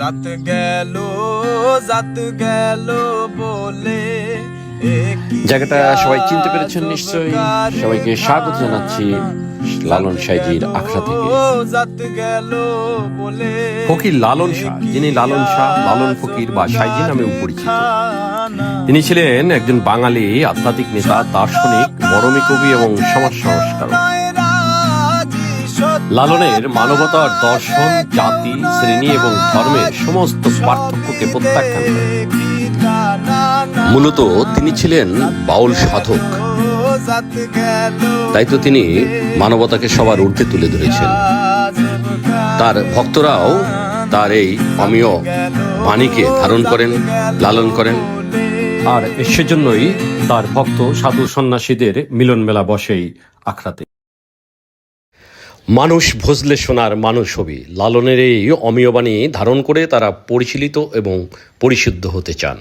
জাত গেল জাত গেল বলে জায়গাটা সবাই চিনতে পেরেছেন নিশ্চয়ই। সবাইকে স্বাগত জানাচ্ছি লালন সাইজির আখড়া থেকে। ফকির লালন শাহ যিনি লালন শাহ লালন ফকির বা সাইজি নামে পরিচিত। তিনি ছিলেন একজন বাঙালি আধ্যাত্মিক নেতা দার্শনিক মরমী কবি এবং সমাজ সংস্কারক। লালনের মানবতার দর্শন, জাতি, শ্রেণি এবং ধর্মের সমস্ত পার্থক্যকে প্রত্যাখ্যান মূলত তিনি ছিলেন বাউল সাধক। তাই তো তিনি মানবতাকে সবার ঊর্ধ্বে তুলে ধরেছেন। তার ভক্তরাও তার এই অমীয় বাণীকে ধারণ করেন, লালন করেন। আর সেজন্যই তার ভক্ত, সাধু সন্ন্যাসীদের মিলন মেলা বসেই আখড়াতে। মানুষ ভজলে সোনার মানুষ হবি। লালনের এই অমীয় বাণী ধারণ করে তারা পরিশীলিত এবং পরিশুদ্ধ হতে চান।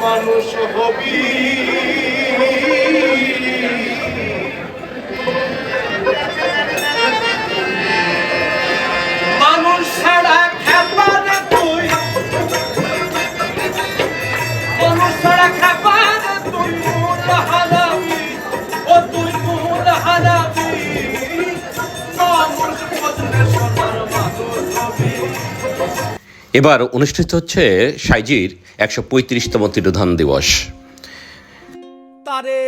মানুষ হবি। এবার অনুষ্ঠিত হচ্ছে সাইজির একশো পঁয়ত্রিশতম তিরোধান দিবস। তারে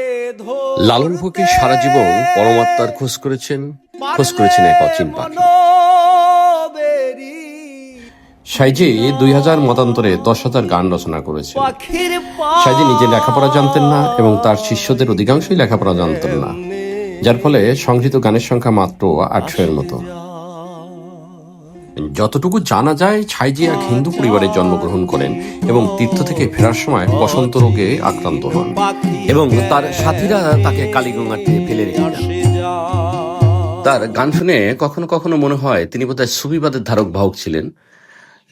লালন ফকির সারা জীবন পরমাত্মার খোঁজ করেছেন খোঁজ করেছেন এক অচিন পাখি। সাইজি দুই হাজার মতান্তরে দশ হাজার গান রচনা করেছেন। সাইজি নিজে লেখাপড়া জানতেন না এবং তার শিষ্যদের অধিকাংশই লেখাপড়া জানতেন না যার ফলে সংগৃহীত গানের সংখ্যা মাত্র আটশো এর মতো। যতটুকু জানা যায় ছাইজি এক হিন্দু পরিবারে জন্মগ্রহণ করেন এবং তীর্থ থেকে ফেরার সময় বসন্ত রোগে আক্রান্ত হন। এবং তার সাথীরা তাকে কালীগঙ্গাতে ফেলে রেখে তার গান শুনে কখনো কখনো মনে হয় তিনি বোধহয় সুবিবাদের ধারক বাহক ছিলেন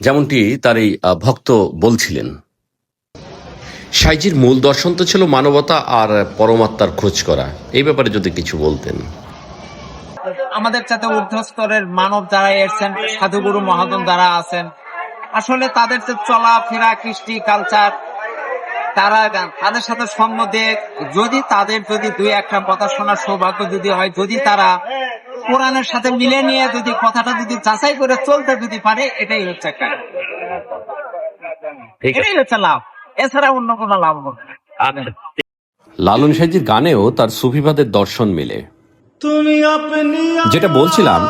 যেমনটি তার এই ভক্ত বলছিলেন। সাইজির মূল দর্শন তো ছিল মানবতা আর পরমাত্মার খোঁজ করা। এই ব্যাপারে যদি কিছু বলতেন। আমাদের সাথে ঊর্ধ্ব স্তরের মানব যারা এসছেন সাধুগুরু মহাজন যারা আছেন আসলে তাদের যে চলাফেরা কৃষ্টি কালচার তারা তাদের সাথে দিয়ে যদি তাদের যদি দুই একটা কথা শোনার সৌভাগ্য যদি হয় যদি তারা কোরআনের সাথে মিলে নিয়ে যদি কথাটা যদি যাচাই করে চলতে যদি পারে এটাই হচ্ছে একটা এটাই হচ্ছে লাভ। এছাড়া অন্য কোনো লাভ হবে না। লালন সাইজির গানেও তার সুফিবাদের দর্শন মিলে। যেটা বলছিলাম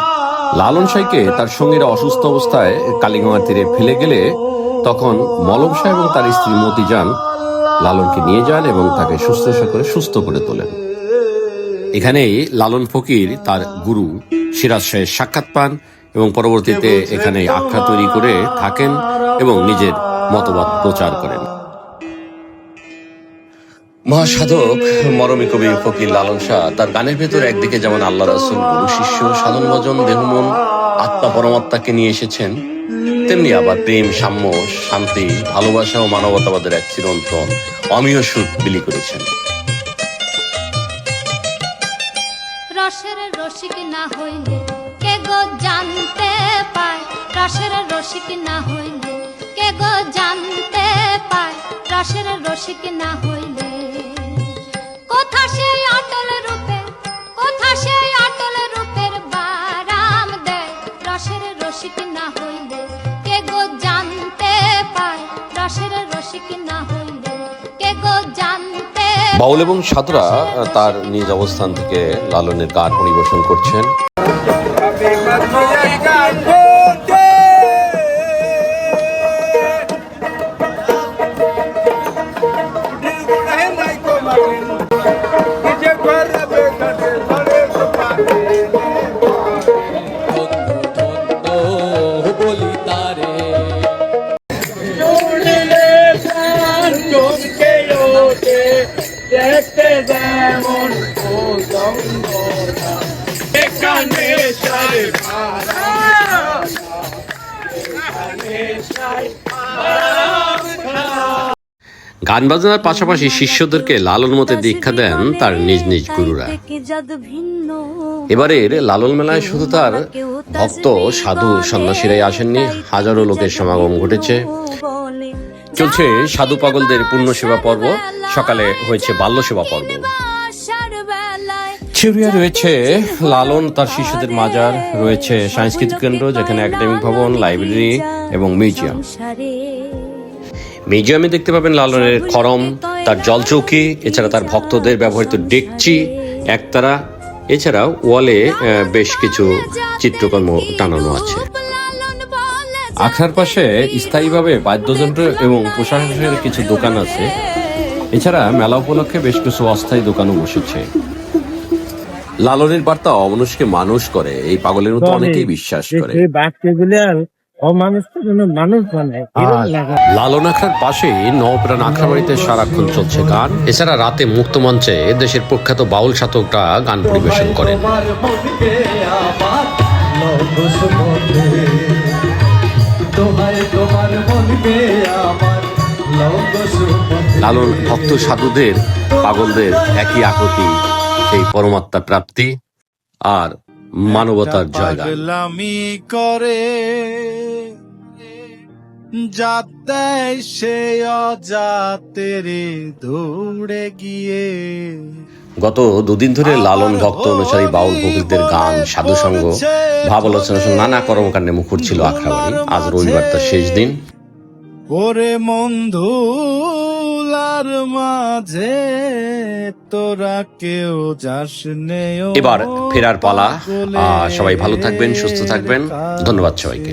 লালন সাইকে তার সঙ্গীরা অসুস্থ অবস্থায় কালীগঙ্গার তীরে ফেলে গেলে তখন মলম শাহ এবং তার স্ত্রী মতি যান লালনকে নিয়ে যান এবং তাকে শুশ্রূষা করে সুস্থ করে তোলেন। এখানেই লালন ফকির তার গুরু সিরাজ শাহের সাক্ষাৎ পান এবং পরবর্তীতে এখানে আখ্যা তৈরি করে থাকেন এবং নিজের মতবাদ প্রচার করেন। মহাসাধক মরমী কবি ফকির লালন শাহ, তার গানের ভেতর একদিকে যেমন আল্লাহ রাসুল, গুরু শিষ্য, সাধন ভজন দেহমন আত্মা পরমাত্মাকে নিয়ে এসেছেন, তেমনি আবার প্রেম, সাম্য, শান্তি, ভালোবাসা ও মানবতাবাদের এক চিরন্তন, অমীয় সুখ বিলি করেছেন। রসের রসিক না হইলে কে গো জানতে পায়? রসের রসিক না হইলে কে গো জানতে রসের রসিক না হইলে। কোথা সেই আটল রূপে কোথা সেই আটল রূপের বারাম দেয়? রসের রসিক না হইলে কে গো জানতে পায়? রসের রসিক না হইলে কে গো জানতে বাউল এবং সাধুরা তার নিজ অবস্থান থেকে লালনের গান পরিবেশন করছেন। দেখতে যেমন এখানে গান বাজনার পাশাপাশি শিষ্যদেরকে লালন মতে দীক্ষা দেন তার নিজ নিজ গুরুরা। এবারের লালন মেলায় শুধু তার ভক্ত, সাধু, সন্ন্যাসীরাই আসেননি, হাজারো লোকের সমাগম ঘটেছে। চলছে সাধু পাগলদের পূর্ণ সেবা পর্ব। সকালে হয়েছে বাল্য সেবা পর্ব। চিউরিয়া রয়েছে লালন, তার শিশুদের মাজার, রয়েছে সাংস্কৃতিক কেন্দ্র যেখানে একাডেমিক ভবন লাইব্রেরি এবং মিউজিয়াম মিউজিয়ামে দেখতে পাবেন লালনের খরম, তার জলচৌকি, এছাড়া তার ভক্তদের ব্যবহৃত ডেকচি একতারা, এছাড়া ওয়ালে বেশ কিছু চিত্রকর্ম টানানো আছে। আখড়ার পাশে স্থায়ীভাবে বাদ্যযন্ত্র এবং প্রশাসনের কিছু দোকান আছে। এছাড়া মেলা উপলক্ষে বেশ কিছু অস্থায়ী দোকানও বসেছে। লালনের বার্তা অমানুষকে মানুষ করে এই পাগলের মতো অনেকেই বিশ্বাস করে। লাগা লালন আখড়ার পাশেই নবপ্রাণ আখড়া বাড়িতে সারাক্ষণ চলছে গান। এছাড়া রাতে মুক্ত মঞ্চে দেশের প্রখ্যাত বাউল সাধকরা গান পরিবেশন করেন। তোমার আমার। লালন ভক্ত সাধুদের পাগলদের একই আকতি সেই পরমাত্মা প্রাপ্তি আর মানবতার জয়গান। করে যাতে সে অজাতের দৌড়ে গিয়ে। গত দুদিন ধরে লালন ভক্ত অনুসারী বাউল ভক্তিদের গান সাধুসঙ্গ ভাব আলোচনা নানা কর্মকাণ্ডে মুখর ছিল আখড়াবাড়ি। আজ রবিবার তার শেষ দিন। ওরে মন্ধুলার মাঝে তোরা কেউ যাস এবার ফেরার পালা। সবাই ভালো থাকবেন সুস্থ থাকবেন। ধন্যবাদ সবাইকে।